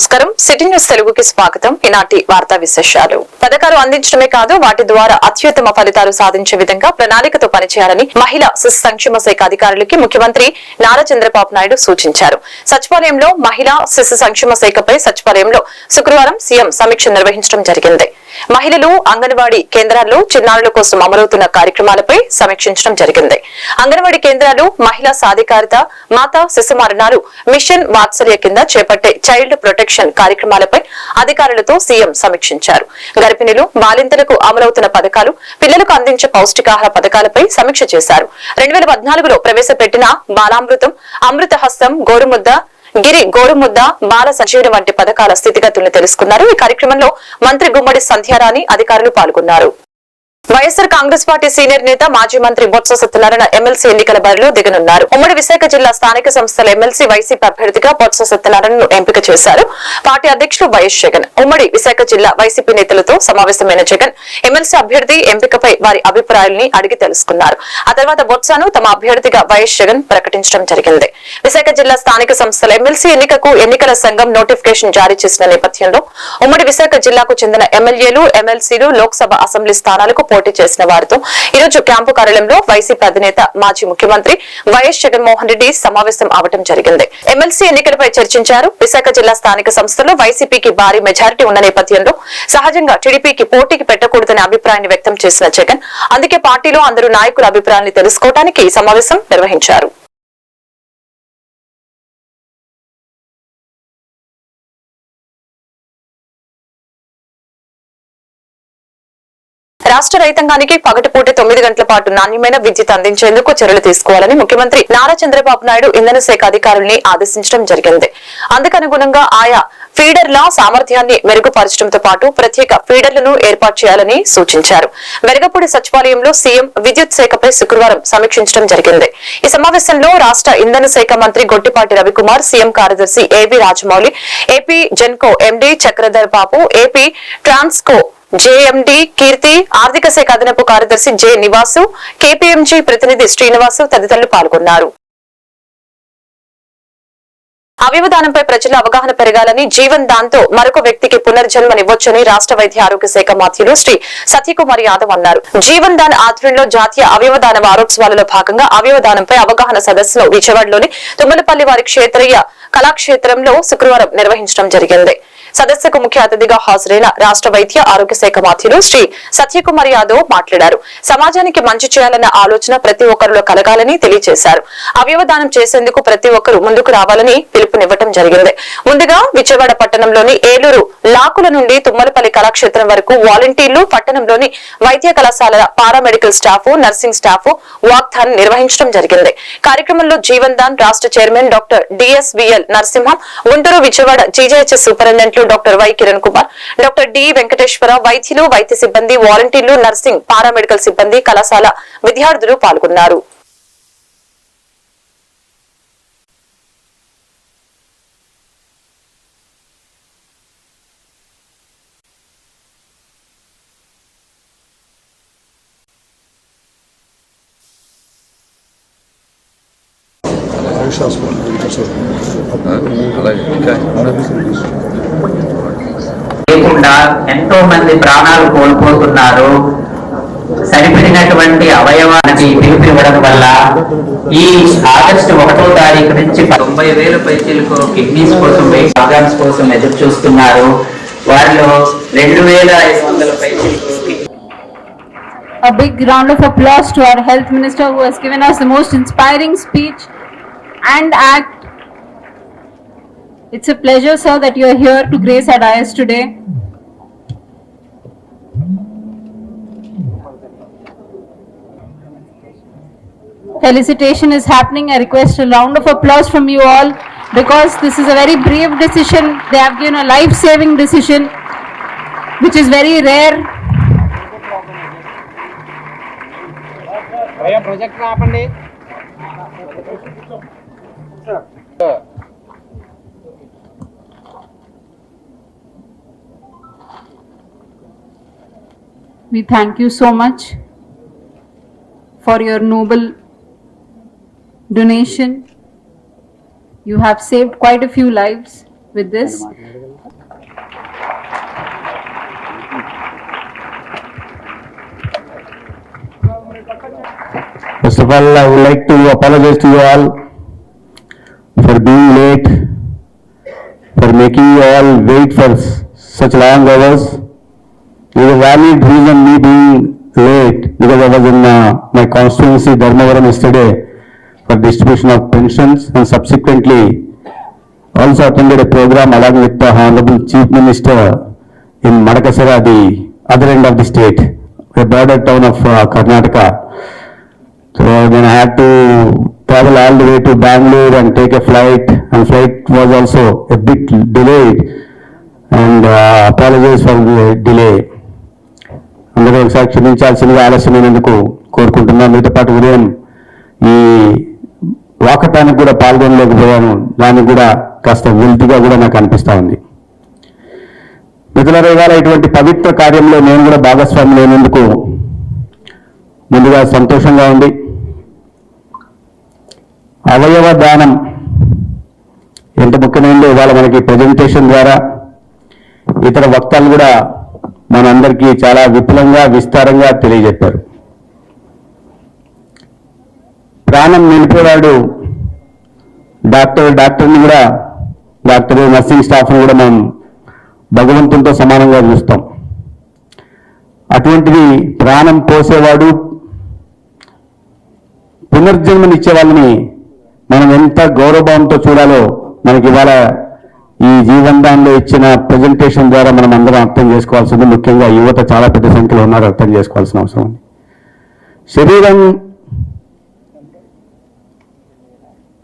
నమస్కారం. City news తెలుగుకి స్వాగతం. ఈనాటి వార్తా విశేషాలు. పథకాలు అందించడమే కాదు వాటి ద్వారా అత్యుత్తమ ఫలితాలు సాధించే విధంగా ప్రణాళికతో పనిచేయాలని మహిళా శిశు సంక్షేమ శాఖ అధికారులకి ముఖ్యమంత్రి నారా చంద్రబాబు నాయుడు సూచించారు. సచివాలయంలో మహిళా శిశు సంక్షేమ శాఖపై సచివాలయంలో శుక్రవారం సీఎం సమీక్ష నిర్వహించడం జరిగింది. మహిళలు అంగన్వాడీ కేంద్రాల్లో చిన్నారుల కోసం అమలవుతున్న కార్యక్రమాలపై సమీక్షించడం జరిగింది. అంగన్వాడీ కేంద్రాలు మహిళా సాధికారత మాతా శిశు మరణాలు మిషన్ వాత్సల్య కింద చేపట్టే చైల్డ్ ప్రొటెక్షన్ కార్యక్రమాలపై అధికారులతో సీఎం సమీక్షించారు. గర్భిణులు బాలింతలకు అమలవుతున్న పథకాలు పిల్లలకు అందించే పౌష్టికాహార పథకాలపై సమీక్ష చేశారు. రెండు వేల పద్నాలుగులో ప్రవేశపెట్టిన బాలామృతం అమృత హస్తం గోరుముద్ద గిరి గోరుముద్ద బాల సంజీవన వంటి పథకాల స్థితిగతులను తెలుసుకున్నారు. ఈ కార్యక్రమంలో మంత్రి గుమ్మడి సంధ్యారాణి అధికారులు పాల్గొన్నారు. వైఎస్సార్ కాంగ్రెస్ పార్టీ సీనియర్ నేత మాజీ మంత్రి బొత్స సత్యనారాయణ ఎమ్మెల్సీ ఎన్నికల బరిలో దిగనున్నారు. ఉమ్మడి విశాఖ జిల్లా స్థానిక సంస్థల ఎమ్మెల్సీ వైసీపీ అభ్యర్థిగా బొత్స సత్యనారాయణను ఎంపిక చేశారు. పార్టీ అధ్యక్షుడు వైఎస్ జగన్. ఉమ్మడి విశాఖ జిల్లా వైసీపీ నేతలతో సమావేశమైన జగన్ ఎమ్మెల్సీ అభ్యర్థి ఎంపికపై వారి అభిప్రాయాలని అడిగి తెలుసుకున్నారు. ఆ తర్వాత బొత్సను తమ అభ్యర్థిగా వైఎస్ జగన్ ప్రకటించడం జరిగింది. విశాఖ జిల్లా స్థానిక సంస్థల ఎమ్మెల్సీ ఎన్నికకు ఎన్నికల సంఘం నోటిఫికేషన్ జారీ చేసిన నేపథ్యంలో ఉమ్మడి విశాఖ జిల్లాకు చెందిన ఎమ్మెల్యేలు ఎమ్మెల్సీలు లోక్సభ అసెంబ్లీ స్థానాలకు పోటీ చేసిన వారితో ఈ రోజు క్యాంపు కార్యాలయంలో వైసీపీ అధినేత మాజీ ముఖ్యమంత్రి వైఎస్ జగన్మోహన్ రెడ్డి సమావేశం అవడం జరిగింది. ఎమ్మెల్సీ ఎన్నికలపై చర్చించారు. విశాఖ జిల్లా స్థానిక సంస్థలో వైసీపీకి భారీ మెజారిటీ ఉన్న నేపథ్యంలో సహజంగా టీడీపీకి పోటీకి పెట్టకూడదనే అభిప్రాయాన్ని వ్యక్తం చేసిన జగన్ అందుకే పార్టీలో అందరూ నాయకుల అభిప్రాయాన్ని తెలుసుకోవడానికి ఈ సమావేశం నిర్వహించారు. రాష్ట్ర రైతాంగానికి పగటిపూట తొమ్మిది గంటల పాటు నాణ్యమైన విద్యుత్ అందించేందుకు చర్యలు తీసుకోవాలని ముఖ్యమంత్రి నారా చంద్రబాబు నాయుడు ఇంధన శాఖ అధికారుల్ని ఆదేశించడం జరిగింది. అందుకనుగుణంగా ఆయా ఫీడర్ల సామర్థ్యాన్ని మెరుగుపరచడంతో పాటు ప్రత్యేక ఫీడర్లను ఏర్పాటు చేయాలని సూచించారు. వెరగపూడి సచివాలయంలో సీఎం విద్యుత్ శాఖపై శుక్రవారం సమీక్షించడం జరిగింది. ఈ సమావేశంలో రాష్ట్ర ఇంధన శాఖ మంత్రి గొట్టిపాటి రవికుమార్ సీఎం కార్యదర్శి AB Rajamouli AP Genco MD Chakradhar Babu AP Transco JMD Keerthi ఆర్థిక శాఖ అదనపు కార్యదర్శి జె నివాసు కేపీఎంజీ ప్రతినిధి శ్రీనివాసు తదితరులు పాల్గొన్నారు. అవయవదానంపై ప్రజల అవగాహన పెరగాలని జీవన్ దాంతో మరొక వ్యక్తికి పునర్జన్మనివ్వొచ్చని రాష్ట్ర వైద్య ఆరోగ్య శాఖ మంత్రులు శ్రీ సత్యకుమార్ యాదవ్ అన్నారు. జీవన్ దాన్ ఆధ్వర్యంలో జాతీయ అవయవదాన వారోత్సవాలలో భాగంగా అవయవదానంపై అవగాహన సదస్సును విజయవాడలోని తుమ్మలపల్లి వారి క్షేత్రీయ కళాక్షేత్రంలో శుక్రవారం నిర్వహించడం జరిగింది. సదస్సుకు ముఖ్య అతిథిగా హాజరైన రాష్ట్ర వైద్య ఆరోగ్య శాఖ మంత్రులు శ్రీ సత్యకుమార్ యాదవ్ మాట్లాడారు. సమాజానికి మంచి చేయాలన్న ఆలోచన ప్రతి ఒక్కరిలో కలగాలని తెలియజేశారు. అవయవదానం చేసేందుకు ప్రతి ఒక్కరూ ముందుకు రావాలని పిలుపునివ్వటం జరిగింది. ముందుగా విజయవాడ పట్టణంలోని ఏలూరు లాకుల నుండి తుమ్మలపల్లి కళాక్షేత్రం వరకు వాలంటీర్లు పట్టణంలోని వైద్య కళాశాల paramedical staff nursing staff walkathon నిర్వహించడం జరిగింది. కార్యక్రమంలో జీవన్ దాన్ రాష్ట్ర chairman doctor DSVL Narasimham Guntur Vijayawada GJHS సూపరింటెండెంట్లు doctor Y Kiran Kumar doctor D Venkateswara వైద్యులు వైద్య సిబ్బంది వాలంటీర్లు నర్సింగ్ పారామెడికల్ సిబ్బంది కళాశాల విద్యార్థులు పాల్గొన్నారు. లేకుండా ఎంతో మంది ప్రాణాలు కోల్పోతున్నారు. సరిపడినటువంటి అవయవానికి పిలుపు ఇవ్వడం వల్ల ఈ ఆగస్టు ఒకటో తారీఖు నుంచి తొంభై వేల పైచీలకు కిడ్నీస్ కోసం ఆర్గాన్స్ కోసం ఎదురు చూస్తున్నారు. వారిలో రెండు వేల ఐదు వందల పైచీలకు A big round of applause to our health minister who has given us the most inspiring speech and act. It's a pleasure, sir, that you are here to grace our dais today. Felicitation is happening. I request a round of applause from you all because this is a very brave decision. They have given a life-saving decision, which is very rare భయ we thank you so much for your noble donation. You have saved quite a few lives with this. First of all, I would like to apologize to you all for being late, for making you all wait for such long hours. There is a valid reason me being late because I was in uh, my constituency Dharmavaram yesterday for distribution of pensions and subsequently also attended a program along with the Honorable Chief Minister in Madakasara, the other end of the state, a border town of uh, Karnataka. So then I had to travel all the way to Bangalore and take a flight, and flight was also a bit delayed. And uh, apologize for the delay. అందరూ ఒకసారి క్షమించాల్సిందిగా ఆలస్యమైనందుకు కోరుకుంటున్నాను మీతో పాటు ఉదయం ఈ వాకటానికి కూడా పాల్గొనలేకపోయాను దానికి కూడా కాస్త వెల్తిగా కూడా నాకు అనిపిస్తూ ఉంది మిథుల ఇవాళ ఇటువంటి పవిత్ర కార్యంలో నేను కూడా భాగస్వామి లేనందుకు ముందుగా సంతోషంగా ఉంది అవయవ దానం. ఎంత ముఖ్యమైనదో ఇవాళ మనకి ప్రజెంటేషన్ ద్వారా ఇతర వక్తలు కూడా మనందరికీ చాలా విపులంగా విస్తారంగా తెలియజెప్పారు. ప్రాణం నిలిపేవాడు డాక్టర్ డాక్టర్ని కూడా డాక్టర్ నర్సింగ్ స్టాఫ్ని కూడా మనం భగవంతునితో సమానంగా చూస్తాం. అటువంటిది ప్రాణం పోసేవాడు పునర్జన్మనిచ్చే వాళ్ళని మనం ఎంత గౌరవభావంతో చూడాలో మనకి ఇవాళ ఈ జీవనదాన్లో ఇచ్చిన ప్రజెంటేషన్ ద్వారా మనం అందరం అర్థం చేసుకోవాల్సింది ముఖ్యంగా యువత చాలా పెద్ద సంఖ్యలో ఉన్నారు అర్థం చేసుకోవాల్సిన అవసరం ఉంది. శరీరం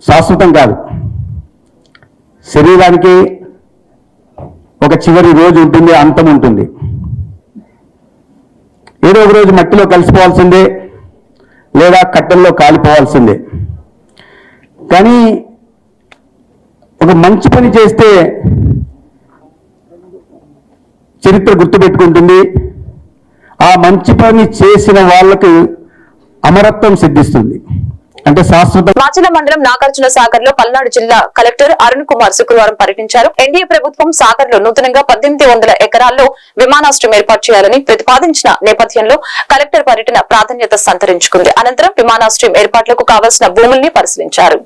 శాశ్వతం కాదు. శరీరానికి ఒక చివరి రోజు ఉంటుంది అంతం ఉంటుంది. ఏదో ఒక రోజు మట్టిలో కలిసిపోవాల్సిందే లేదా కట్టెల్లో కాలిపోవాల్సిందే. కానీ ఒక మంచి పని చేస్తే చరిత్ర గుర్తుపెట్టుకుంటుంది. ఆ మంచి పని చేసిన వాళ్ళకు అమరత్వం సిద్ధిస్తుంది. అంటే శాశ్వత మాచల మండలం నాగార్జున సాగర్లో పల్నాడు జిల్లా కలెక్టర్ అరుణ్ కుమార్ శుక్రవారం పర్యటించారు. ఎన్డీఏ ప్రభుత్వం సాగర్లో నూతనంగా పద్దెనిమిది వందల ఎకరాల్లో విమానాశ్రయం ఏర్పాటు చేయాలని ప్రతిపాదించిన నేపథ్యంలో కలెక్టర్ పర్యటన ప్రాధాన్యత సంతరించుకుంది. అనంతరం విమానాశ్రయం ఏర్పాట్లకు కావలసిన భూముల్ని పరిశీలించారు.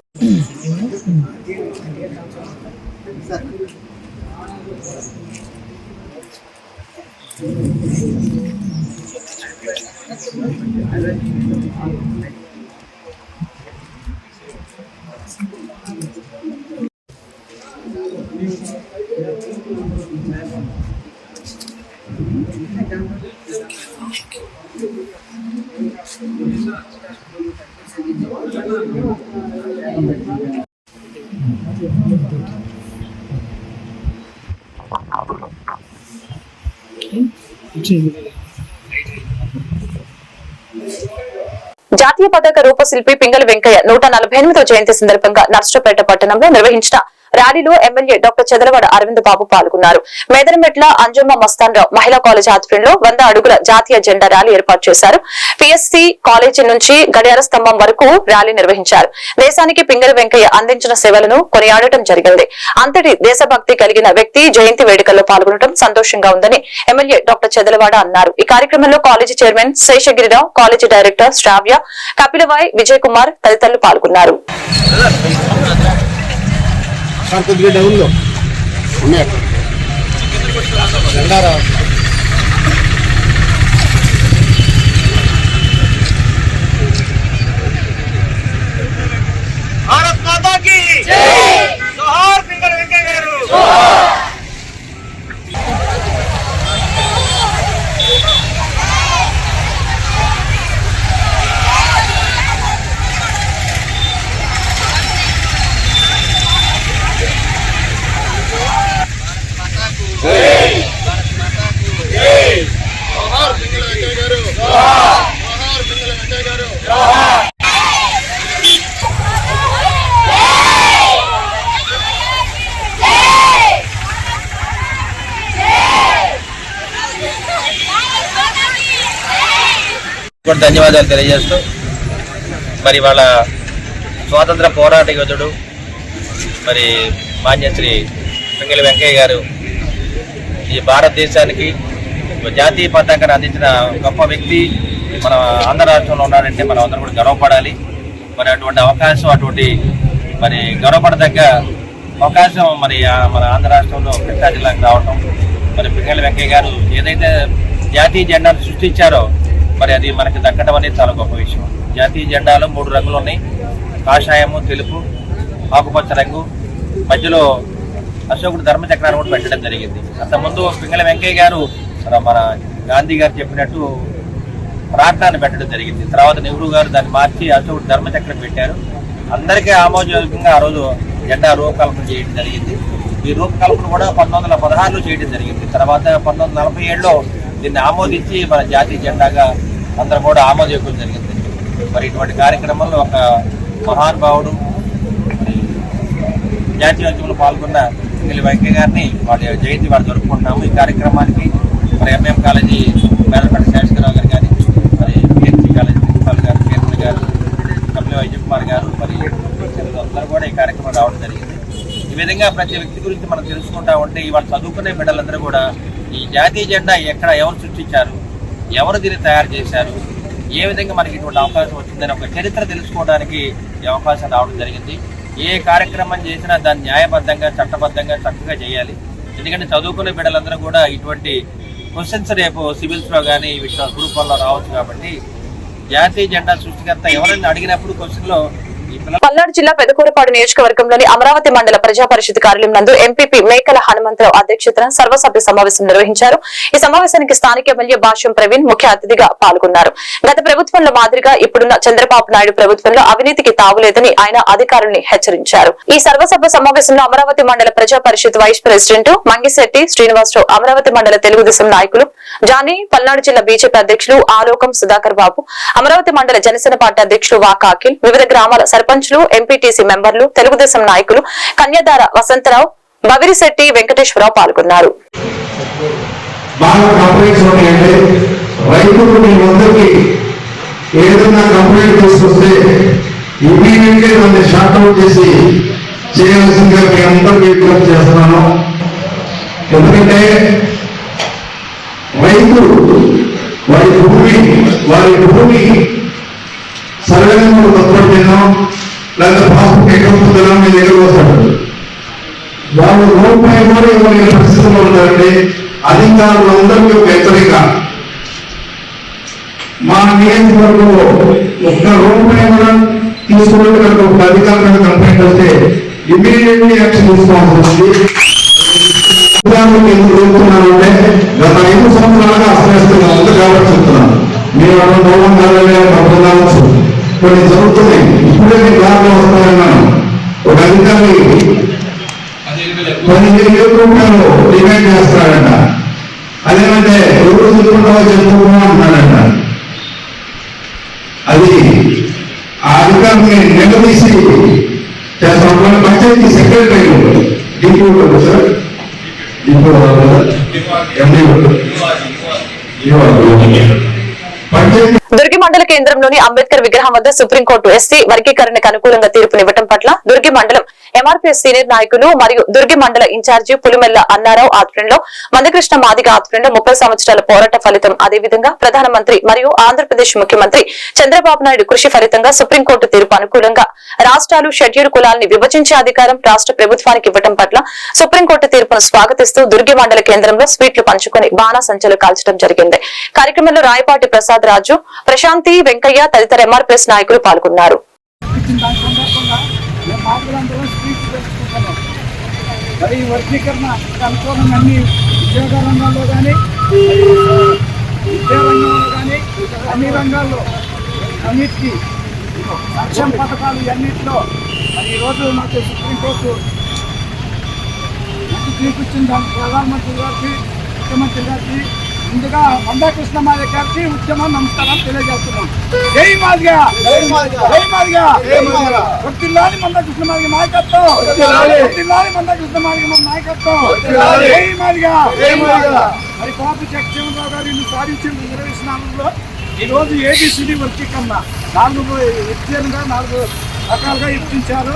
జాతీయ పతాక రూపశిల్పి పింగళి వెంకయ్య నూట నలభై ఎనిమిదో జయంతి సందర్భంగా నర్సపేట పట్టణంలో నిర్వహించిన ర్యాలీలో ఎమ్మెల్యే డాక్టర్ చంద్రవాడ అరవింద్ బాబు పాల్గొన్నారు. మేదనమెట్ల అంజమ్మ మస్తాన్ రావు మహిళా కాలేజ్ ఆధ్వర్యంలో వంద అడుగుల జాతీయ జెండా ర్యాలీ ఏర్పాటు చేశారు. పిఎస్సి కాలేజీ నుంచి గడియార స్తంభం వరకు ర్యాలీ నిర్వహించారు. దేశానికి పింగళి వెంకయ్య అందించిన సేవలను కొనియాడటం జరిగింది. అంతటి దేశభక్తి కలిగిన వ్యక్తి జయంతి వేడుకల్లో పాల్గొనడం సంతోషంగా ఉందని ఎమ్మెల్యే డాక్టర్ చదలవాడ అన్నారు. ఈ కార్యక్రమంలో college chairman Seshagirirao college director Sravya Kapilavai Vijay Kumar తదితరులు పాల్గొన్నారు. సార్ కొద్దిగా డౌన్లో ఉన్నాయి అక్కడ ఎండారా భారత్ మాతా కి జోహార్ పింగళ వెంకయ్య గారు జోహార్ పింగళ వెంకయ్య గారు జోహార్ పింగళ వెంకయ్య గారు కూడా ధన్యవాదాలు తెలియజేస్తూ మరి వాళ్ళ స్వాతంత్ర పోరాట యోధుడు మరి మాన్యశ్రీ పింగళి వెంకయ్య గారు ఈ భారతదేశానికి జాతీయ పతాకాన్ని అందించిన గొప్ప వ్యక్తి. మన ఆంధ్ర రాష్ట్రంలో ఉన్నారంటే మనం అందరం కూడా గర్వపడాలి. మరి అటువంటి అవకాశం అటువంటి మరి గర్వపడదగ్గ అవకాశం మరి మన ఆంధ్ర రాష్ట్రంలో కృష్ణా జిల్లాకు రావటం. మరి పింగళి వెంకయ్య గారు ఏదైతే జాతీయ జెండాను సృష్టించారో మరి అది మనకి దక్కడం అనేది చాలా గొప్ప విషయం. జాతీయ జెండాలో మూడు రంగులు ఉన్నాయి. కాషాయము తెలుపు ఆకుపచ్చ రంగు. మధ్యలో అశోకుడు ధర్మచక్రాన్ని కూడా పెట్టడం జరిగింది. అంతకుముందు పింగళ వెంకయ్య గారు మన- గాంధీ గారు చెప్పినట్టు ప్రార్థనను పెట్టడం జరిగింది. తర్వాత నెహ్రూ గారు దాన్ని మార్చి అశోకుడు ధర్మచక్రం పెట్టారు. అందరికీ ఆమోదయోగ్యంగా ఆ రోజు జెండా రూపకల్పన చేయడం జరిగింది. ఈ రూపకల్పన కూడా పంతొమ్మిది వందల పదహారులో చేయడం జరిగింది. తర్వాత పంతొమ్మిది వందల నలభై ఏడులో దీన్ని ఆమోదించి మన జాతీయ జెండాగా అందరం కూడా ఆమోదయోగ్యం జరిగింది. మరి ఇటువంటి కార్యక్రమంలో ఒక మహానుభావుడు మరి జాతీయోద్యమంలో పాల్గొన్న పిల్లి వెంకయ్య గారిని వాళ్ళ జయంతి వాళ్ళు జరుపుకుంటున్నాము. ఈ కార్యక్రమానికి మరి ఎంఎం కాలేజీ మేనపల్లి శేషకరావు గారు కానీ మరి పిహెచ్సి కాలేజీ ప్రిన్సిపాల్ గారు కీర్తన గారు కపిల వైద్య కుమార్ గారు మరి అందరూ కూడా ఈ కార్యక్రమం రావడం జరిగింది. ఈ విధంగా ప్రతి వ్యక్తి గురించి మనం తెలుసుకుంటా ఉంటే ఇవాళ చదువుకునే బిడ్డలందరూ కూడా ఈ జాతీయ జెండా ఎక్కడ ఎవరు సృష్టించారు? ఎవరు దీన్ని తయారు చేశారు? ఏ విధంగా మనకి ఇటువంటి అవకాశం వచ్చిందని ఒక చరిత్ర తెలుసుకోవడానికి ఈ అవకాశం రావడం జరిగింది. ఏ కార్యక్రమం చేసినా దాన్ని న్యాయబద్ధంగా చట్టబద్ధంగా చక్కగా చేయాలి. ఎందుకంటే చదువుకునే బిడ్డలందరూ కూడా ఇటువంటి క్వశ్చన్స్ రేపు సివిల్స్లో కానీ వీటిలో గ్రూపాల్లో రావచ్చు కాబట్టి జాతీయ జెండా సృష్టికర్త ఎవరైనా అడిగినప్పుడు క్వశ్చన్లో పల్నాడు జిల్లా పెదకూరపాడు నియోజకవర్గంలోని అమరావతి మండల ప్రజా పరిషత్ కార్యాలయం నందు ఎంపీపీ మేకల హనుమంతరావు అధ్యక్షతన సర్వసభ్య సమావేశం నిర్వహించారు. ఈ సమావేశానికి స్థానిక ఎమ్మెల్యే భాష్యం ప్రవీణ్ ముఖ్య అతిథిగా పాల్గొన్నారు. గత ప్రభుత్వంలో మాదిరిగా ఇప్పుడున్న చంద్రబాబు నాయుడు ప్రభుత్వంలో అవినీతికి తావులేదని ఆయన అధికారుల్ని హెచ్చరించారు. ఈ సర్వసభ్య సమావేశంలో అమరావతి మండల ప్రజా పరిషత్ వైస్ ప్రెసిడెంట్ మంగిశెట్టి శ్రీనివాసరావు అమరావతి మండల తెలుగుదేశం నాయకులు జానీ పల్నాడు జిల్లా బీజేపీ అధ్యక్షులు ఆలోకం సుధాకర్ బాబు అమరావతి మండల జనసేన పార్టీ అధ్యక్షులు వాకాకిల్ వివిధ గ్రామాల సర్పంచ్లు ఎంపీటీసీ మెంబర్లు తెలుగుదేశం నాయకులు కన్యాదార వసంతరావు బవిరిశెట్టి వెంకటేశ్వరరావు పాల్గొన్నారు. ఏదైనా కంప్లైంట్ తీసుకొస్తే ఇమీడియట్గా దాన్ని షార్ట్ అవుట్ చేసి చేయాల్సిందిగా మీ అందరికీ విజ్ఞప్తి చేస్తున్నాను. ఎందుకంటే రైతు వారి భూమి వారి భూమి సర్వేలో తప్పడితేనో లేదా పాస్బుక్ అకౌంట్ తినో మీ దగ్గర వస్తాడు వాళ్ళు రూపాయి కూడా ఇవ్వలేని పరిస్థితుల్లో ఉన్నారండి అధికారులందరికీ ఒక హెచ్చరిక. మా నియోజకవర్గంలో ఒక్క రూపాయి కూడా తీసుకున్నట్టు కనుక ఒక అధికారుల మీద కంప్లైంట్ వస్తే ఇమీడియట్లీ యాక్షన్ తీసుకోవాల్సి వస్తుంది. ఉదాహరణకు ఎందుకు చెప్తున్నానంటే గత ఐదు సంవత్సరాలుగా అస్తవ్యస్తంగా ఉంది కాబట్టి చెప్తున్నాను. మీరు అక్కడ దూరం మూలం అర్థం కావచ్చు కొన్ని జరుగుతున్నాయి ఇప్పుడే మీ దారిలో వస్తాయన్నాను ఒక అధికారి పదిహేను వేల రూపాయలు డిమాండ్ చేస్తాడంట అదేమంటే ఎవరు తీసుకుంటావో చెప్పుకున్నా అంటున్నాడంట అది ఆ అధికారిని నిలదీసి చేస్తాం. Panchayat secretary deputy sir? Deputy MD panchayat మండల కేంద్రంలోని అంబేద్కర్ విగ్రహం వద్ద సుప్రీంకోర్టు ఎస్సీ వర్గీకరణకు అనుకూలంగా తీర్పునివ్వడం పట్ల దుర్గి మండలం ఎంఆర్పీఎస్ సీనియర్ నాయకులు మరియు దుర్గి మండల ఇన్ఛార్జి పులిమెల్ల అన్నారావు ఆధ్వర్యంలో మందకృష్ణ మాదిగ ఆధ్వర్యంలో ముప్పై సంవత్సరాల పోరాట ఫలితం అదేవిధంగా ప్రధానమంత్రి మరియు ఆంధ్రప్రదేశ్ ముఖ్యమంత్రి చంద్రబాబు నాయుడు కృషి ఫలితంగా సుప్రీంకోర్టు తీర్పు అనుకూలంగా రాష్ట్రాలు షెడ్యూల్ కులాల్ని విభజించే అధికారం రాష్ట్ర ప్రభుత్వానికి ఇవ్వడం పట్ల సుప్రీంకోర్టు తీర్పును స్వాగతిస్తూ దుర్గి మండల కేంద్రంలో స్వీట్లు పంచుకుని బాణాసంచలు కాల్చడం జరిగింది. కార్యక్రమంలో రాయపాటి ప్రసాద్ రాజు ప్రశాంత్ వెంకయ్య తదితర ఎంఆర్పీఎస్ నాయకులు పాల్గొన్నారు మరి ఈ వర్గీకరణ అనుకూలంగా అన్ని ఉద్యోగ రంగంలో కానీ విద్యా రంగంలో కానీ అన్ని రంగాల్లో అన్నిటికీ సంక్షేమ పథకాలు అన్నింటిలో మరి ఈరోజు మాకు సుప్రీంకోర్టు మంచి దానికి ప్రధానమంత్రి గారికి ముఖ్యమంత్రి గారికి ముందుగా మందాకృష్ణ మాదిగ గారికి ఉద్యమం నమస్కారం తెలియజేస్తున్నాం. జై మాదిగా! జై మాదిగా! వర్తిల్లాలి మందాకృష్ణ మాదిగ! నాయకత్వం! వర్తిల్లాలి మందాకృష్ణ మాదిగ మన నాయకత్వం! జై మాదిగా! మరి బాబు జగజీవనరావు గారు ఇల్లు సాధించిన ఇరవై నాలుగులో ఈ రోజు ఏబిసిడి వర్గీకరణ నాలుగు ఎత్తిగా నాలుగు రకాలుగా ఇప్పించారు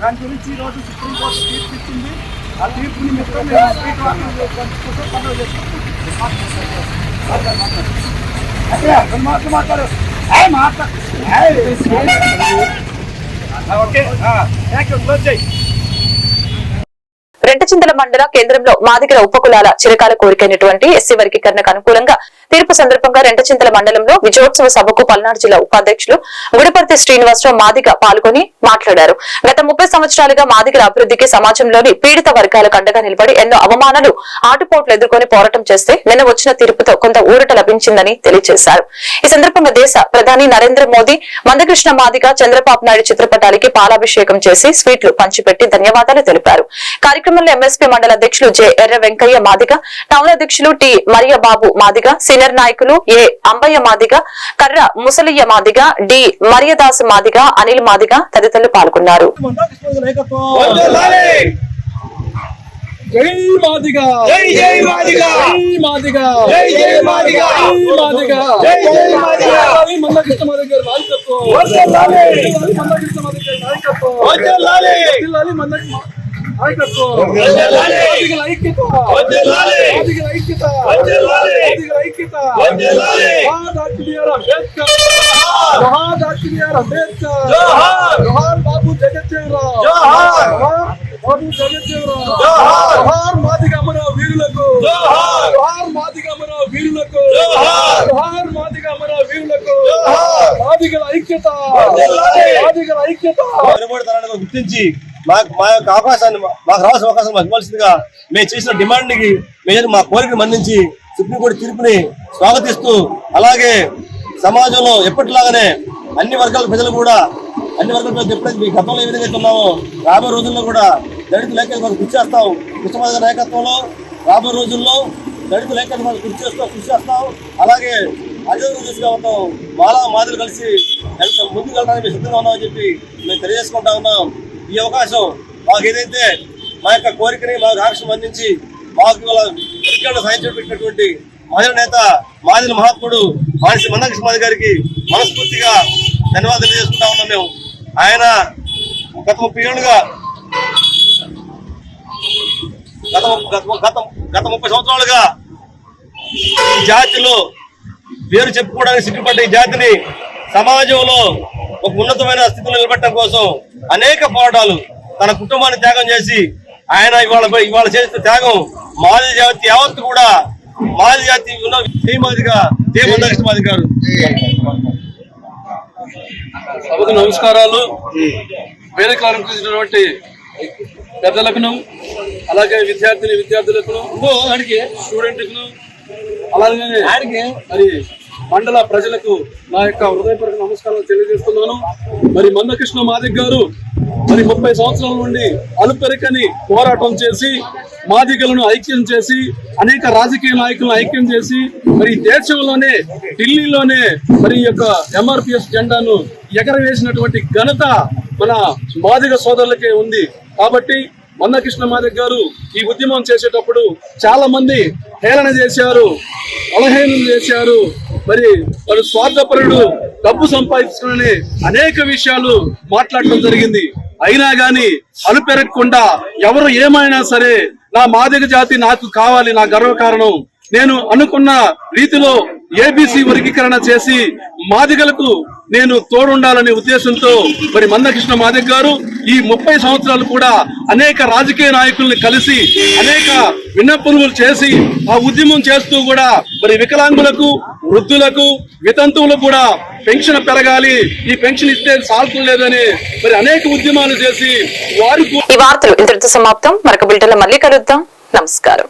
దాని గురించి ఈరోజు సుప్రీంకోర్టు తీర్పు ఇచ్చింది. ఆ తీర్పు నిమిత్తం మేము స్ట్రీట్ వాకింగ్ పంచుకుంటూ పండుగ చేసుకుంటాం మాట్లాడు, మాట్లాడు. రెండు ఓకే థ్యాంక్ యూ క్లోజ్ చేయి రెంటచింతల మండల కేంద్రంలో మాదిగల ఉపకులాల చిరకాల కోరికైనటువంటి ఎస్సీ వర్గీకరణకు అనుకూలంగా తీర్పు సందర్భంగా రెంటచింతల మండలంలో విజయోత్సవ సభకు పల్నాడు జిల్లా ఉపాధ్యక్షులు గుడిపర్తి శ్రీనివాసరావు మాదిగ పాల్గొని మాట్లాడారు. గత ముప్పై సంవత్సరాలుగా మాదిగల అభివృద్ధికి సమాజంలోని పీడిత వర్గాలకు కండగా నిలబడి ఎన్నో అవమానాలు ఆటుపోట్లు ఎదుర్కొని పోరాటం చేస్తే నిన్న వచ్చిన తీర్పుతో కొంత ఊరట లభించిందని తెలియజేశారు. ఈ సందర్భంగా దేశ ప్రధాని నరేంద్ర మోదీ మందకృష్ణ మాదిగ చంద్రబాబు నాయుడు చిత్రపటాలకి పాలాభిషేకం చేసి స్వీట్లు పంచిపెట్టి ధన్యవాదాలు తెలిపారు. కార్యక్రమంలో ఎంఎస్పీ మండల అధ్యక్షులు జె ఎర్ర వెంకయ్య మాదిగ టౌన్ అధ్యక్షులు T Mariyababu Madiga C senior నాయకులు ఏ అంబయ్య మాదిగ కర్ర ముసలియ్య మాదిగ డి మరియదాసు మాదిగ అనిల్ మాదిగ తదితరులు పాల్గొన్నారు జై మాదిగా జై జై మాదిగా జై మాదిగా జై జై మాదిగా జై మాదిగా జై జై మాదిగా మందకృష్ణ మాదిగ గారి నాయకత్వం మాదిగ గారి నాయకత్వం బాబు జగజ్జీవరావు జోహార్. బాబు జగజ్జీవరావు జోహార్. జోహార్ మాదిగమన వీరులకు. జోహార్. మాదిగమన వీరులకు. జోహార్. మాదిగమన వీరులకు. మాదిగల ఐక్యత. మాదిగల ఐక్యత. గుర్తించి మాకు మా యొక్క అవకాశాన్ని మాకు రావాల్సిన అవకాశం మాకు ఇవ్వాల్సిందిగా మేము చేసిన డిమాండ్కి మేము మా కోరికను మన్నించి సుప్రీంకోర్టు తీర్పుని స్వాగతిస్తూ అలాగే సమాజంలో ఎప్పటిలాగానే అన్ని వర్గాల ప్రజలు కూడా అన్ని వర్గాల ప్రజలు ఎప్పుడైతే మీ గతంలో ఏ విధంగా ఉన్నామో రాబోయే రోజుల్లో కూడా దళిత లేఖలు మనం కృషి చేస్తాం. కృష్ణమాధ నాయకత్వంలో రాబోయే రోజుల్లో దళిత లేఖలు మనం కృషి చేస్తాం కృషి చేస్తాం. అలాగే అదే రోజుగా ఉంటాం మాలా మాదిరి కలిసి వెళ్తాం ముందుకు వెళ్ళడానికి మేము సిద్ధంగా ఉన్నామని చెప్పి మేము తెలియజేసుకుంటా ఉన్నాం. ఈ అవకాశం మాకు ఏదైతే మా యొక్క కోరికని మాకు ఆకాశం అందించి మాకు ఇవాళ ఎన్నికల్లో సాయం పెట్టినటువంటి మహిళ నేత మాదిరి మహాత్ముడు మానసి మందకృష్ణ మాది గారికి మనస్ఫూర్తిగా ధన్యవాదాలు తెలియజేసుకుంటా ఉన్నాం మేము. ఆయన గత ముప్పై ఏళ్ళుగా గత గత గత గత ముప్పై సంవత్సరాలుగా ఈ జాతిలో పేరు చెప్పుకోవడానికి సిగ్గుపడ్డ ఈ జాతిని సమాజంలో ఒక ఉన్నతమైన స్థితిలో నిలబెట్టడం కోసం అనేక పోరాటాలు తన కుటుంబాన్ని త్యాగం చేసి ఆయన ఇవాళ ఇవాళ చేసిన త్యాగం మాది జాతి యావత్తు కూడా మాది జాతి ఉన్న శ్రీమాదిగా దేవందకృష్ణ గారు. సభకు నమస్కారాలు. వేరే అలంకరించినటువంటి పెద్దలకును అలాగే విద్యార్థిని విద్యార్థులకును స్టూడెంట్కును అలాగే మరి మండల ప్రజలకు నా యొక్క హృదయపూర్వక నమస్కారాలు తెలియజేస్తున్నాను. మరి మందకృష్ణ మాదిక్ గారు మరి ముప్పై సంవత్సరాల నుండి అలుపెరకని పోరాటం చేసి మాదిగలను ఐక్యం చేసి అనేక రాజకీయ నాయకులను ఐక్యం చేసి మరి దేశంలోనే ఢిల్లీలోనే మరి యొక్క ఎంఆర్పిఎస్ జెండాను ఎగరవేసినటువంటి ఘనత మన మాదిగ సోదరులకే ఉంది. కాబట్టి మందకృష్ణ మాదిక్ గారు ఈ ఉద్యమం చేసేటప్పుడు చాలా మంది హేళన చేశారు అలహేళన చేశారు. మరి వారు స్వార్థపరుడు డబ్బు సంపాదించుకునే అనేక విషయాలు మాట్లాడటం జరిగింది. అయినా గాని అలుపెరగకుండా ఎవరు ఏమైనా సరే నా మాదిక జాతి నాకు కావాలి నా గర్వకారణం. నేను అనుకున్న రీతిలో ఏబిసి వర్గీకరణ చేసి మాదిగలకు నేను తోడుండాలనే ఉద్దేశంతో మరి మందకృష్ణ మాదిగ గారు ఈ ముప్పై సంవత్సరాలు కూడా అనేక రాజకీయ నాయకుల్ని కలిసి అనేక విన్నపములు చేసి ఆ ఉద్యమం చేస్తూ కూడా మరి వికలాంగులకు వృద్ధులకు వితంతువులకు కూడా పెన్షన్ పెరగాలి. ఈ పెన్షన్ ఇస్తే సాల్తం లేదని మరి అనేక ఉద్యమాలు చేసి వారు ఈ వార్తలు ఇంతటితో సమాప్తం. మరొక బిల్టన్లో మళ్ళీ కలుద్దాం. నమస్కారం.